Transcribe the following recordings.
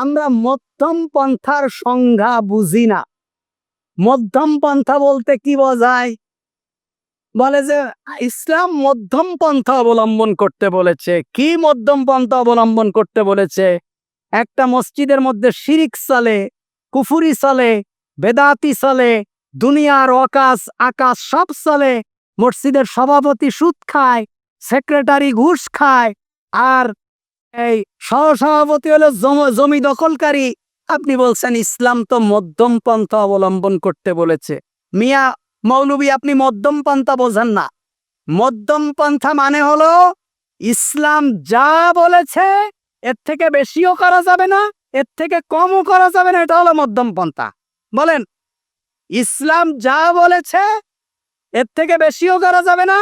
আমরা মধ্যম পন্থার সংজ্ঞা বুঝি না। মধ্যম পন্থা বলতে কি বোঝায়? বলে যে, ইসলাম মধ্যম পন্থা অবলম্বন করতে বলেছে। কি মধ্যম পন্থা অবলম্বন করতে বলেছে? একটা মসজিদের মধ্যে শিরিক চলে, কুফুরি চলে, বেদাতি চলে, দুনিয়ার অকাশ আকাশ সব চলে, মসজিদের সভাপতি সুদ খায়, সেক্রেটারি ঘুষ খায়, আর এই সহসভাপতি হলো জমি দখলকারী। আপনি বলছেন ইসলাম তো মধ্যম পন্থা অবলম্বন করতে বলেছে। মিয়া মৌলবী, আপনি মধ্যম পন্থা বোঝেন না। মধ্যম পন্থা মানে হলো ইসলাম যা বলেছে, এর থেকে বেশিও করা যাবে না, এর থেকে কমও করা যাবে না, এটা হলো মধ্যম পন্থা। বলেন, ইসলাম যা বলেছে, এর থেকে বেশিও করা যাবে না,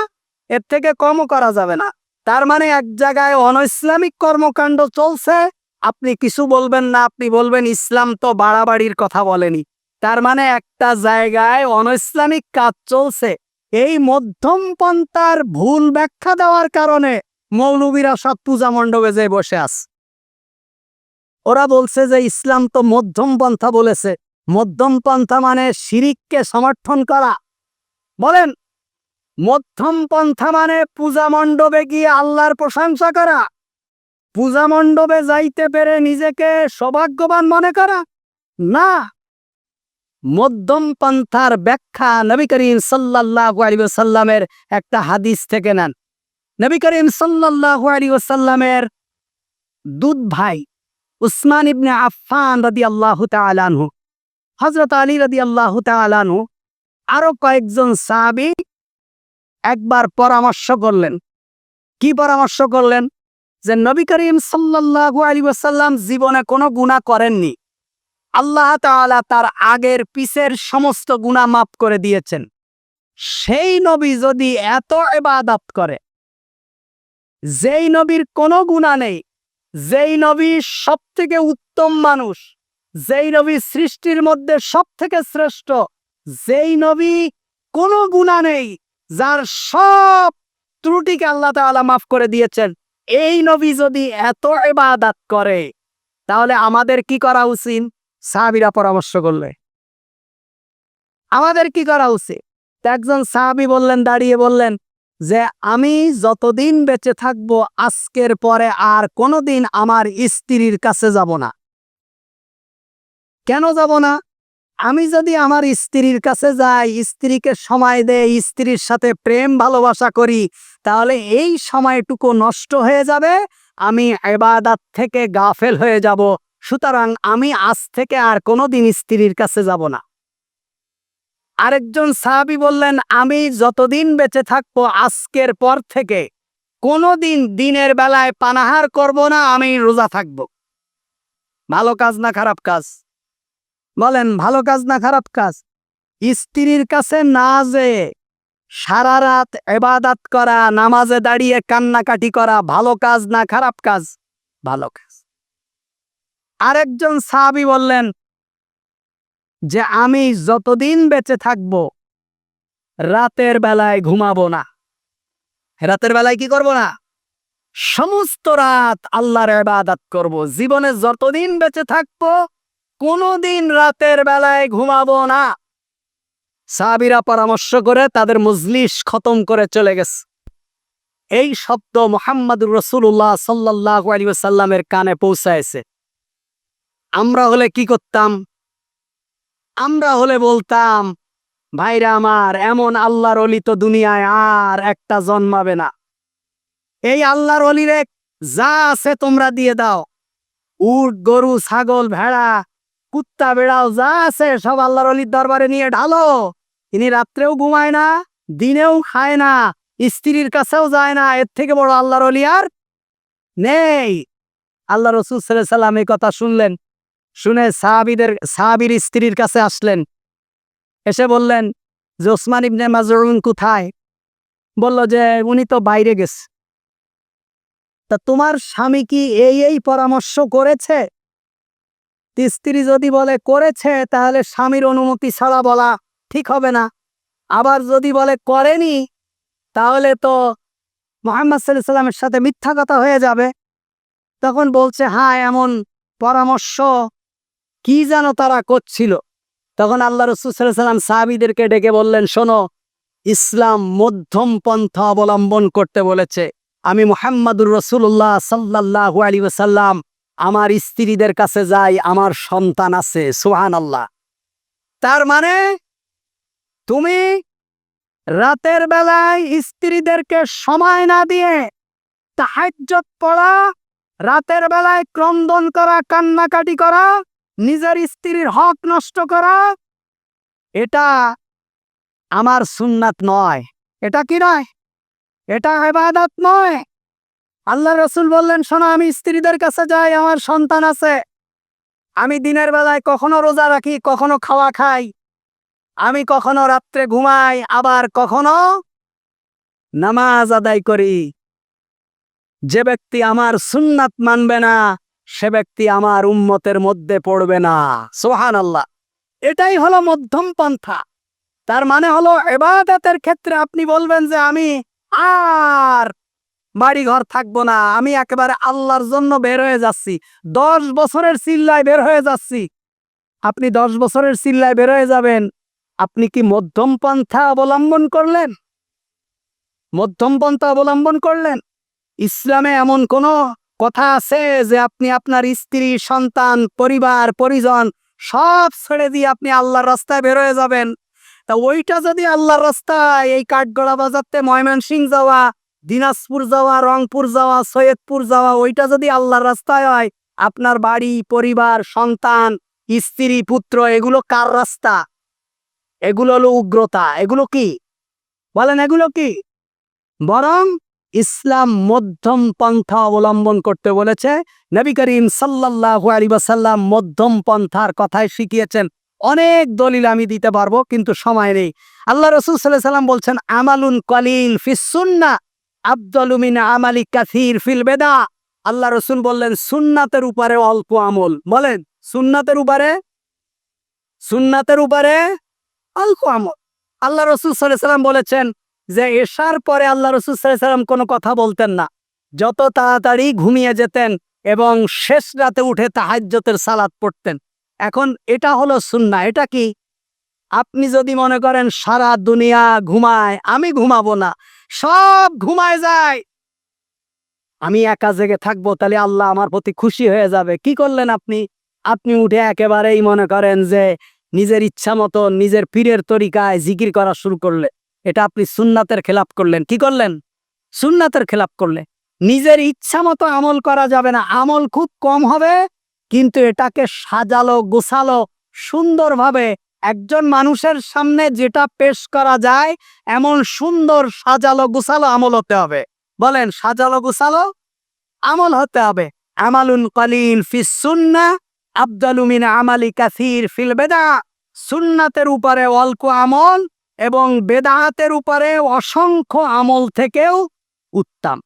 এর থেকে কমও করা যাবে না। তার মানে এক জায়গায় অনইসলামিক কর্মকাণ্ড চলছে। আপনি কিছু বলবেন না, আপনি বলবেন ইসলাম তো বাড়াবাড়ির কথা বলেনি। তার মানে একটা জায়গায় অনইসলামিক কাজ চলছে। এই মধ্যম পন্থার ভুল ব্যাখ্যা দেওয়ার কারণে মৌলবীরা সব পূজা মণ্ডপে যেয়ে বসে আছে। ওরা বলছে যে ইসলাম তো মধ্যম পন্থা বলেছে। মধ্যম পন্থা মানে শিরিককে সমর্থন করা। বলেন মধ্যম পন্থা মানে পূজা মণ্ডপে গিয়ে আল্লাহর প্রশংসা করা। পূজা মণ্ডপে যাইতে পেরে নিজেকে সৌভাগ্যবান মনে করা। না। মধ্যম পন্থার ব্যাখ্যা নবী করিম সাল্লাল্লাহু আলাইহি ওয়াসাল্লামের একটা হাদিস থেকে নেন। নবী করিম আলাইহি ওয়াসাল্লামের দুধ ভাই উসমান ইবনে আফফান রাদিয়াল্লাহু আল্লাহ আনহু হজরত আলী রাদিয়াল্লাহু আল্লাহ আনহু, আরও কয়েকজন সাহাবী একবার পরামর্শ করলেন। কি পরামর্শ করলেন? যে নবী করিম আলাইহি ওয়াসাল্লাম জীবনে কোনো গুনাহ করেননি। আল্লাহ তাআলা তার আগের পিসের সমস্ত গুনাহ মাফ করে দিয়েছেন। সেই নবী যদি এত ইবাদত করে, যেই নবীর কোনো গুনাহ নেই, যেই নবী সব থেকে উত্তম মানুষ, যেই নবী সৃষ্টির মধ্যে সব থেকে শ্রেষ্ঠ, যেই নবী কোনো গুনাহ নেই যার সব ত্রুটিকে আল্লাহ তাআলা মাফ করে দিয়েছেন। এই নবী যদি এত ইবাদত করে, তাহলে আমাদের কি করা উচিত? সাহাবীরা পরামর্শ করলে। আমাদের কি করা উচিত? একজন সাহাবী বললেন, দাঁড়িয়ে বললেন যে, আমি যতদিন বেঁচে থাকব, আজকের পরে আর কোনোদিন আমার স্ত্রীর কাছে যাব না। কেন যাব না? আমি যদি আমার স্ত্রীর কাছে যাই, স্ত্রীকে সময় দেই, স্ত্রীর সাথে প্রেম, ভালোবাসা করি, তাহলে এই সময়টুকু নষ্ট হয়ে যাবে, আমি এবাদাত থেকে গাফেল হয়ে যাব। সুতরাং আমি আজ থেকে আর কোনোদিন স্ত্রীর কাছে যাব না। আরেকজন সাহাবী বললেন, আমি যতদিন বেঁচে থাকব আজকের পর থেকে, কোনোদিন দিনের বেলায় পানাহার করব না, আমি রোজা থাকব। ভালো কাজ না খারাপ কাজ? বলেন, ভালো কাজ না খারাপ কাজ? স্ত্রীর কাছে না যে সারা রাত এবাদাত করা, নামাজে দাঁড়িয়ে কান্নাকাটি করা, ভালো কাজ না খারাপ কাজ? ভালো কাজ। আরেকজন সাহাবী বললেন, যে আমি যতদিন বেঁচে থাকব, রাতের বেলায় ঘুমাবো না। রাতের বেলায় কি করব না? সমস্ত রাত আল্লাহর ইবাদত করব। জীবনে যতদিন বেঁচে থাকব কোনোদিন রাতের বেলায় ঘুমাবো না। সাহাবীরা পরামর্শ করে তাদের মজলিস খতম করে চলে গেছে। এই শব্দ মোহাম্মদুর রসুল্লাহ সাল্লাহ আলী সাল্লামের কানে পৌঁছায়ছে আমরা হলে কি করতাম? আমরা হলে বলতাম, ভাইরা আমার, এমন আল্লাহর অলি তো দুনিয়ায় আর একটা জন্মাবে না। এই আল্লাহর অলিরে যা আছে তোমরা দিয়ে দাও। উট, গরু, ছাগল, ভেড়া কুত্তা বেড়াও যা আছে সব আল্লাহর অলির দরবারে নিয়ে ঢালো। তিনি রাত্রেও ঘুমায় না, দিনেও খায় না, স্ত্রীর কাছেও যায় না, এর থেকে বড় আল্লাহর অলি আর নেই। আল্লাহ রসুল সাল্লাম এই কথা শুনলেন, শুনে সাহাবিদের, সাহাবির স্ত্রীর কাছে আসলেন। এসে বললেন, যে ওসমান ইবনে মাজরুন কোথায়? বলল যে, উনি তো বাইরে গেছে। তা তোমার স্বামী কি এই এই পরামর্শ করেছে? স্ত্রী যদি বলে, করেছে, তাহলে স্বামীর অনুমতি ছাড়া বলা ঠিক হবে না। আবার যদি বলে, করেনি, তাহলে তো মোহাম্মদ সাল্লাহ সাল্লামের সাথে মিথ্যা কথা হয়ে যাবে। তখন বলছে হ্যাঁ এমন পরামর্শ কি যেন তারা করছিল? তখন আল্লাহ রসুলাম সাহাবিদেরকে ডেকে বললেন, শোনো, ইসলাম মধ্যম পন্থা অবলম্বন করতে বলেছে। আমি মোহাম্মদুর রসুল্লাহ সাল্লাহ আলী ওসাল্লাম আমার স্ত্রীদের কাছে যাই, আমার সন্তান আছে সুহান আল্লাহ তার মানে তুমি রাতের বেলায় স্ত্রীদেরকে সময় না দিয়ে তাহাজ্জত পড়া, রাতের বেলায় ক্রন্দন করা, কান্নাকাটি করা, নিজের স্ত্রীর হক নষ্ট করা, এটা আমার সুন্নাত নয়। এটা কি নয়? এটা ইবাদত নয়। আল্লাহ রসুল বললেন, শোনো, আমি স্ত্রীদের কাছে যাই, আমার সন্তান আছে। আমি দিনের বেলায় কখনো রোজা রাখি, কখনো খাওয়া খাই। আমি কখনো রাত্রে ঘুমাই, আবার কখনো নামাজ আদায় করি। যে ব্যক্তি আমার সুন্নাত মানবে না, সে ব্যক্তি আমার উম্মতের মধ্যে পড়বে না। সোহান আল্লাহ এটাই হলো মধ্যম পন্থা। তার মানে হলো, এবাদতের ক্ষেত্রে আপনি বলবেন যে, আমি আর বাড়ি ঘর থাকব না। আমি একেবারে আল্লাহর জন্য বের হয়ে যাচ্ছি। দশ বছরের চিল্লায় বের হয়ে যাচ্ছি। আপনি দশ বছরের চিল্লায় বের হয়ে যাবেন। আপনি কি মধ্যম পন্থা অবলম্বন করলেন? মধ্যম পন্থা অবলম্বন করলেন? ইসলামে এমন কোনো কথা আছে যে আপনি আপনার স্ত্রী, সন্তান, পরিবার, পরিজন সব ছেড়ে দিয়ে আপনি আল্লাহর রাস্তায় বেরোয় যাবেন? তা ওইটা যদি আল্লাহর রাস্তায় এই কাঠগড়া বাজারতে ময়মনসিং যাওয়া দিনাজপুর যাওয়া, রংপুর যাওয়া, সৈয়দপুর যাওয়া, ওইটা যদি আল্লাহর রাস্তায় হয়, আপনার বাড়ি, পরিবার, সন্তান, স্ত্রী, পুত্র, এগুলো কার রাস্তা? এগুলো হলো উগ্রতা। এগুলো কি? বলেন, এগুলো কি? বরং ইসলাম মধ্যম পন্থা অবলম্বন করতে বলেছে নবী করিম সাল্লাল্লাহু আলাইহি ওয়াসাল্লাম মধ্যম পন্থার কথায় শিখিয়েছেন। অনেক দলিল আমি দিতে পারব, কিন্তু সময় নেই। আল্লাহ রসুল সাল্লাহ সাল্লাম বলছেন, আমালুন কলিল ফিস সুন্না আব্দুল মিন আমালি কাসির ফিল বেদা। আল্লাহ রসুল বললেন, সুন্নাতের উপরে অল্প আমল। বলেন, সুন্নাতের উপরে? সুন্নাতের উপরে অল্প আমল। আল্লাহ রসুল সাল্লাম বলেছেন যে এশার পরে আল্লাহ রসুল সাল্লাম কোনো কথা বলতেন না। যত তাড়াতাড়ি ঘুমিয়ে যেতেন এবং শেষ রাতে উঠে তাহাজ্যতের সালাদ পড়তেন। এখন এটা হলো সুন্না এটা কি? আপনি যদি মনে করেন, সারা দুনিয়া ঘুমায়, আমি ঘুমাবো না। সব ঘুমায় যায়। আমি একা জেগে থাকব, তাহলে আল্লাহ আমার প্রতি খুশি হয়ে যাবে। কি করলেন আপনি? আপনি উঠে একেবারেই মনে করেন যে নিজের ইচ্ছা মতো নিজের পীরের তরিকায় জিকির করা শুরু করলে। এটা আপনি সুন্নাতের খেলাপ করলেন। কি করলেন? সুন্নাতের খেলাপ করলে। নিজের ইচ্ছা মতো আমল করা যাবে না। আমল খুব কম হবে, কিন্তু এটাকে সাজালো, গোছালো, সুন্দরভাবে একজন মানুষের সামনে যেটা পেশ করা যায়, এমন সুন্দর সাজালো গোছালো আমল হতে হবে। বলেন, সাজালো গোছালো আমল হতে হবে। আমালুন কলিল ফিস সুন্না আব্দালুমিন আমালি কাসির ফিল বেদা। সুন্নাতের উপরে অল্প আমল এবং বেদাহাতের উপরে অসংখ্য আমল থেকেও উত্তম।